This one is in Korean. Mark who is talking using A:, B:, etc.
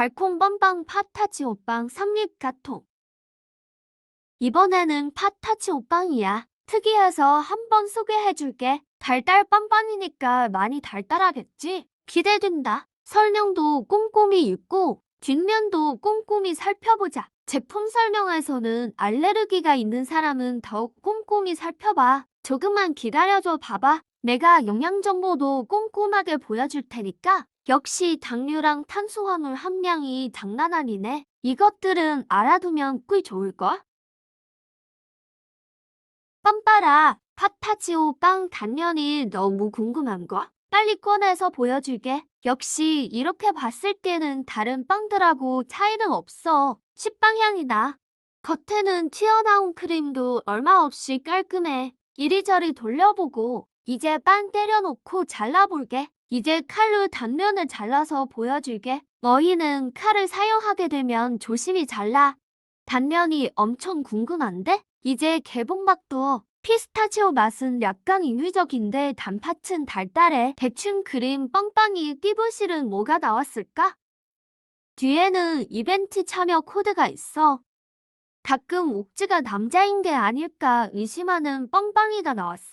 A: 달콤 빵빵 파타치 오 빵 3립 가통. 이번에는 파타치 오 빵이야. 특이해서 한번 소개해줄게. 달달 빵빵이니까 많이 달달하겠지? 기대된다. 설명도 꼼꼼히 읽고 뒷면도 꼼꼼히 살펴보자. 제품 설명에서는 알레르기가 있는 사람은 더욱 꼼꼼히 살펴봐. 조금만 기다려줘 봐봐. 내가 영양 정보도 꼼꼼하게 보여줄 테니까 역시 당류랑 탄수화물 함량이 장난 아니네. 이것들은 알아두면 꽤 좋을걸? 빰빠라, 파타치오 빵 단면이 너무 궁금한 거? 빨리 꺼내서 보여줄게. 역시 이렇게 봤을 때는 다른 빵들하고 차이는 없어. 식빵 향이 나. 겉에는 튀어나온 크림도 얼마 없이 깔끔해. 이리저리 돌려보고 이제 빵 때려놓고 잘라볼게. 이제 칼로 단면을 잘라서 보여줄게. 너희는 칼을 사용하게 되면 조심히 잘라. 단면이 엄청 궁금한데? 이제 개봉박도 피스타치오 맛은 약간 인위적인데 단팥은 달달해. 대충 그린 빵빵이 띠부실은 뭐가 나왔을까? 뒤에는 이벤트 참여 코드가 있어. 가끔 옥지가 남자인 게 아닐까 의심하는 빵빵이가 나왔어.